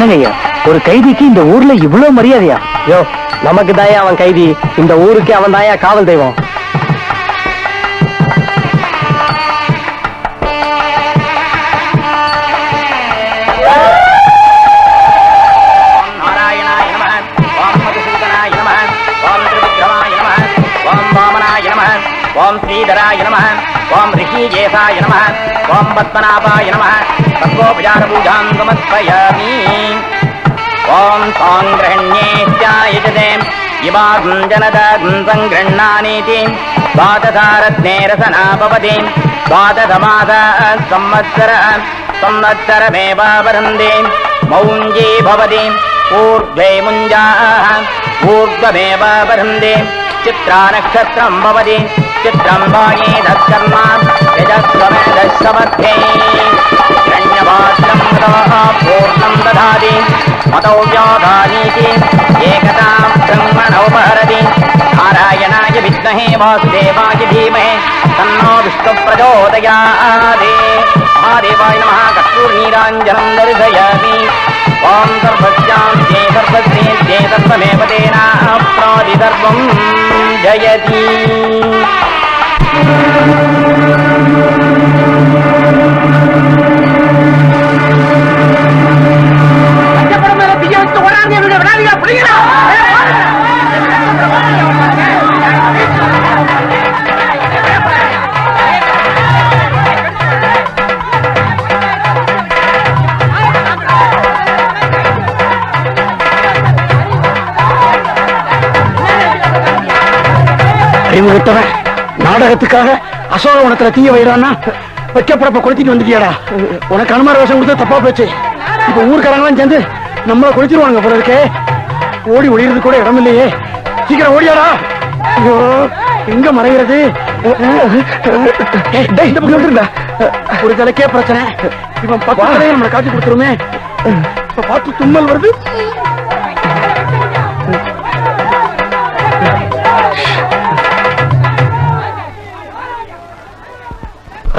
என்னங்கய்யா? ஒரு கைதிக்கு இந்த ஊர்ல இவ்வளவு மரியாதையா? யோ நமக்கு தாயா அவன் கைதி. இந்த ஊருக்கு அவன் தாயா காவல் தெய்வம். ஓம் ஸ்ரீதராய நம ஓம் ரிஷிகேசாய நம ஓம் பத்மநாபாய நம சர்வோபசார பூஜாம் சமர்ப்பயாமி ஓம் சாங்கிரஹண்யேத்யாயஜதே இவாகும் ஜனதாகும் சங்கிருண்ணானீதி द्वादशारत्ने रसना भवति द्वादशमास संवत्सर संवत्सरमेवावरन्ति मौञ्जी भवति ऊर्ध्वे मुञ्जाः ऊर्ध्वमेवावरन्ति चित्रा नक्षत्रं भवति चित्रं वागीधत्कर्म यजस्वमेधस्समध्ये हिरण्यपात्रं ततः पूर्णं ददाति मतो व्याधानीति एकतां ब्रह्मणोपहरति नारायणाय विद्महे वासुदेवाय धीमहे तन्नो विष्णुप्रचोदयादे महादेवाय नमः कर्पूर्नीराञ्जनं दर्शयामि ॐ सर्वस्यां సర్వస్మిన్ సర్వమేవ తేన ప్రాది సర్వం జయతి పడిగా அறிவு விட்டவன் நாடகத்துக்காக அசோகவனத்துல தீய வைடான்னா வைக்கப்படப்ப கொளுத்திட்டு வந்துட்டியாடா? உனக்கு அனுமார வேஷம் கொடுத்து தப்பா போச்சு. இப்ப ஊர்க்காரங்களாம் சேர்ந்து நம்மள கொளுத்திடுவாங்க போல இருக்கே. ஓடி ஒளியறது கூட இடம் இல்லையே. சீக்கிரம் ஓடியாடா. ஐயோ எங்க மறைகிறது ஒரு தலைக்கே பிரச்சனை. இவன் பக்கத்திலேயே நம்மளை காட்டி கொடுத்துருமே. இப்ப பார்த்து தும்மல் வருது.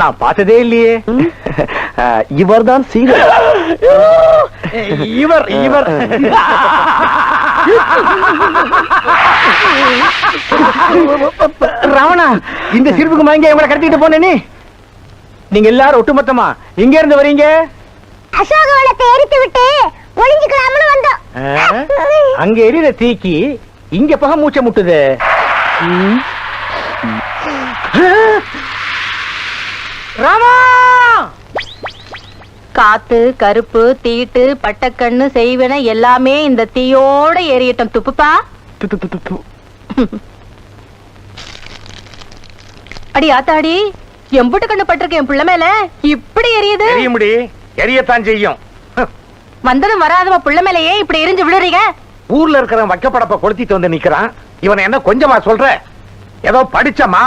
நான் பார்த்ததே இல்லையே. இவர்தான் சீதை. இவர் இவர். ராவணா இந்த சிரிப்புக்கு மயங்க இவங்களை கடத்திட்டு போனே நீ? நீங்க எல்லாரும் ஒட்டுமொத்தமா எங்க இருந்து வரீங்க? அசோகவனத்தை எரித்து விட்டு ஒளிஞ்சுக்கலாம்னு வந்தோம்? அங்க எரியுற தீக்கி இங்க பக மூச்சை முட்டுது. ராமா! காத்து கருப்பு தீட்டு பட்டக்கண்ணு செய்வன எல்லாமே இந்த தீயோட எரியட்டும் துப்புப்பா. அடி ஆத்தாடி எம்புட்டு கண்ணு பட்டிருக்க என் பிள்ளை மேல. இப்படி எரியுது. எரிய முடி எரியத்தான் செய்யும். வந்ததும் வராதவ புள்ள மேலேயே இப்படி எரிஞ்சு விழுறீங்க. ஊர்ல இருக்கிறவன் வைக்கப்படப்ப கொளுத்திட்டு வந்து நிக்கிறான். இவனை என்ன கொஞ்சமா சொல்ற? ஏதோ படிச்சமா?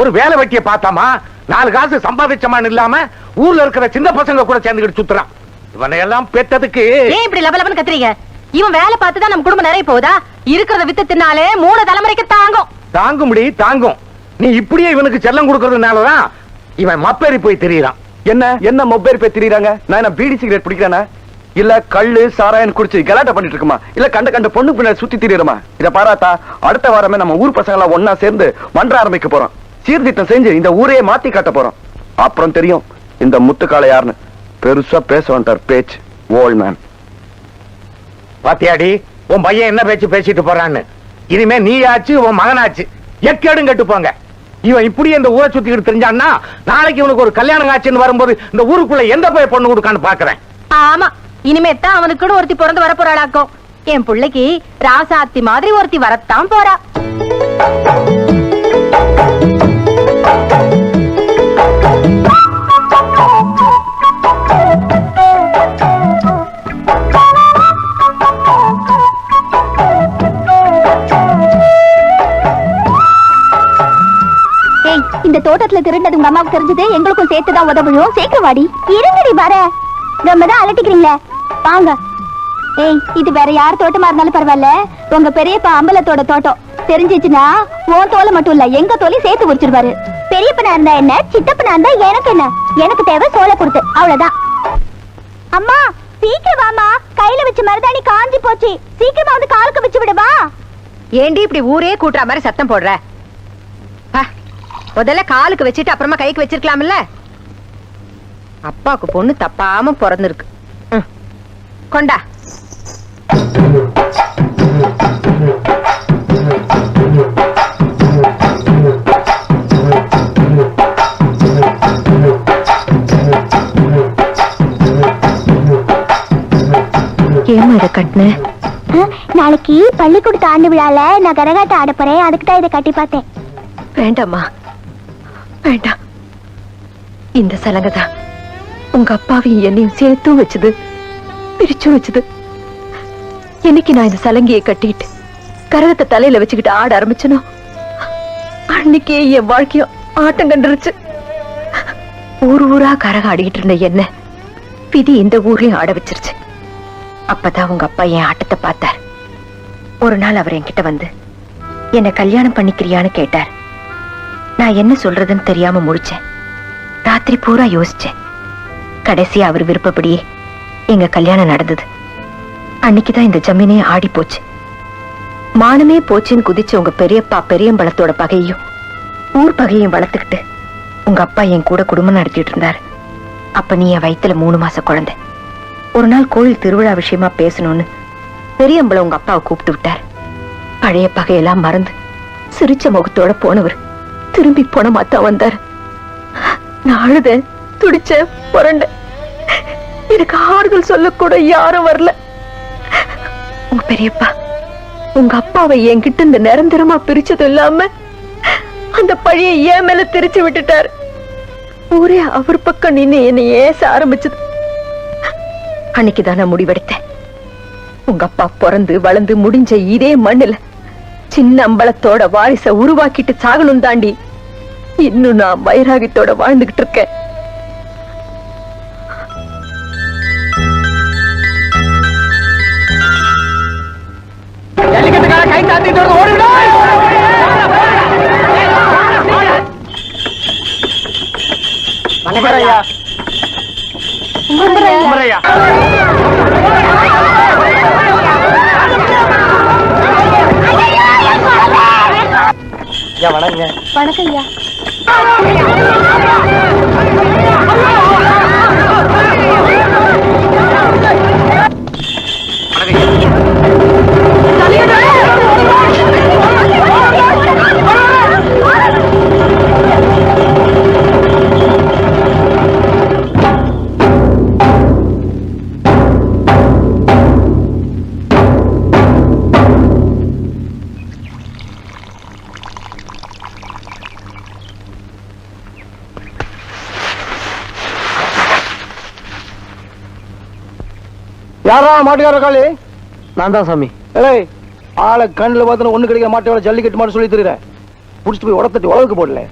ஒரு வேலை வெட்டிய பார்த்தாமா? நாலு காசு சம்பாதிச்சமான்னு இல்லாம ஊர்ல இருக்கிற சின்ன பசங்க கூட சேர்ந்துக்கிட்டு சுத்துறான். இவனை எல்லாம் பெத்ததுக்கு ஏன் இப்படி லபலபன்னு கத்துறீங்க? இவன் வேலை பார்த்துதான் நம்ம குடும்பம் நிறைய போகுதா? இருக்கிறத வித்து தின்னாலே மூணு தலைமுறைக்கு தாங்கும். தாங்கும் முடி தாங்கும். நீ இப்படியே இவனுக்கு செல்லம் கொடுக்கறதுனாலதான் இவன் மப்பேறி போய் தெரியறான். என்ன என்ன மொபைல் பேர் திரியறாங்க? நான் என்ன பீடி சிகரெட் பிடிக்கிறேனா? இல்ல கள்ளு சாராயன் குடிச்சு கலாட்டா பண்ணிட்டு இருக்குமா? இல்ல கண்ட கண்ட பொண்ணு பின்னாடி சுத்தி திரியறமா? இத பாராத்தா அடுத்த வாரமே நம்ம ஊர் பசங்க எல்லாம் ஒன்னா சேர்ந்து மன்ற ஆரம்பிக்க போறோம். சீர்திருத்தம் செஞ்சு இந்த ஊரையே மாத்தி காட்ட போறோம். அப்புறம் தெரியும் இந்த முத்துக்கால யாருன்னு. பெருசா பேச வந்தார் பேச்சு ஓல்ட் மேன் பாத்தியாடி உன் பையன் என்ன பேச்சு பேசிட்டு போறான்னு? இனிமே நீ ஆச்சு உன் மகனாச்சு. எக்கேடும் கெட்டு போங்க. இவன் இப்படி இந்த ஊரை சுத்திக்கிட்டு தெரிஞ்சான்னா நாளைக்கு இவனுக்கு ஒரு கல்யாணம் ஆச்சுன்னு வரும்போது இந்த ஊருக்குள்ள எந்த போய் பொண்ணு கொடுக்கான்னு பாக்குறேன். ஆமா இனிமே தான் அவனுக்குன்னு ஒருத்தி பிறந்து வர போறாளாக்கும் என் பிள்ளைக்கு ராசாத்தி மாதிரி ஒருத்தி வரத்தான் போறா. இந்த தோட்டத்துல திருண்டது உங்க அம்மாவுக்கு தெரிஞ்சது எங்களுக்கும் சேர்த்துதான் உதவியும் சீக்கிரம் வாடி இருங்கடி வர. ரொம்ப தான் அலட்டிக்கிறீங்களே. வாங்க. ஏய் இது வேற யார் தோட்டமா இருந்தாலும் பரவாயில்ல. உங்க பெரியப்பா அம்பலத்தோட தோட்டம். தெரிஞ்சிச்சுன்னா உன் தோலை மட்டும் இல்ல எங்க தோலையும் சேர்த்து குடிச்சிருவாரு பெரியப்பனா இருந்தா என்ன சித்தப்பனா இருந்தா எனக்கு என்ன? எனக்கு தேவை சோலை கொடுத்து. அவ்வளவுதான். அம்மா சீக்கிரம் வாமா கையில வச்ச மருதாணி காஞ்சி போச்சு. சீக்கிரமா வந்து காலுக்கு வச்சு விடுவா ஏண்டி இப்படி ஊரே கூட்டுற மாதிரி சத்தம் போடுற? முதல்ல காலுக்கு வச்சுட்டு அப்புறமா கைக்கு வச்சிருக்கலாம்ல? அப்பாவுக்கு பொண்ணு தப்பாம பிறந்திருக்கு. கொண்டா. ஏமா இதை கட்டின? நாளைக்கு பள்ளிக்கூடத்து ஆண்டு விழால நான் கரகாட்டம் ஆட போறேன். அதுக்கு தான் இதை கட்டி பார்த்தேன். வேண்டாம்மா. வேண்டாம். இந்த சலங்கை தான் உங்க அப்பாவையும் என்னையும் சேர்த்தும் வச்சது பிரிச்சும் வச்சது. என்னைக்கு நான் இந்த சலங்கையை கட்டிட்டு கரகத்தை தலையில வச்சுக்கிட்டு ஆட ஆரம்பிச்சனோ அன்னைக்கே என் வாழ்க்கையும் ஆட்டம் கண்டுருச்சு. ஊர் ஊரா கரகம் ஆடிக்கிட்டு இருந்த என்ன விதி இந்த ஊர்லயும் ஆட வச்சிருச்சு. அப்பதான் உங்க அப்பா என் ஆட்டத்தை பார்த்தார். ஒரு நாள் அவர் என்கிட்ட வந்து என்ன கல்யாணம் பண்ணிக்கிறியான்னு கேட்டார். நான் என்ன சொல்றதுன்னு தெரியாம முடிச்சேன் ராத்திரி பூரா யோசிச்சேன். கடைசியா அவர் விருப்பப்படியே எங்க கல்யாணம் நடந்தது. அன்னைக்குதான் இந்த ஜமீனே ஆடி போச்சு. மானமே போச்சுன்னு குதிச்ச உங்க பெரியப்பா பெரியம்பலத்தோட பகையும் ஊர் பகையும் வளர்த்துக்கிட்டு உங்க அப்பா என் கூட குடும்பம் நடத்திட்டு இருந்தாரு. அப்ப நீ என் வயித்துல மூணு மாச குழந்தை. ஒரு நாள் கோயில் திருவிழா விஷயமா பேசணும்னு பெரியம்பளை உங்க அப்பாவை கூப்பிட்டு விட்டார். பழைய பகையெல்லாம் மறந்து சிரிச்ச முகத்தோட போனவர். திரும்பி போன மாத்தா வந்தார். நான் அழுதேன் துடிச்ச புரண்ட எனக்கு ஆறுதல் சொல்லக்கூட யாரும் வரல. உங்க பெரியப்பா உங்க அப்பாவை என்கிட்ட இந்த நிரந்தரமா பிரிச்சது இல்லாம அந்த பழிய ஏன் மேல திரிச்சு விட்டுட்டாரு. ஊரே அவர் பக்கம் நின்னு என்னை ஏச ஆரம்பிச்சது. அன்னைக்குதான் நான் முடிவெடுத்தேன். உங்க அப்பா பிறந்து வளர்ந்து முடிஞ்ச இதே மண்ணுல சின்ன அம்பலத்தோட வாரிச உருவாக்கிட்டு சாகணும் தாண்டி இன்னும் நான் வைராகியத்தோட வாழ்ந்துகிட்டு இருக்கேன். ஜல்லிக்கட்டுக்கார கை தாத்திட்டு வந்து ஓடுடா குமரையா குமரையா ஐயா. வணங்க வணக்கம் ஐயா. Ah! யாரா மாட்டுக்கார காளி? நான் தான் சாமி. ஏய் ஆளை கண்ணுல பார்த்து ஒண்ணு கிடைக்கிற மாட்டோட ஜல்லிக்கட்டு மாட்டு சொல்லி தெரியுற. புடிச்சிட்டு போய் உடத்தட்டி உழவுக்கு போடல.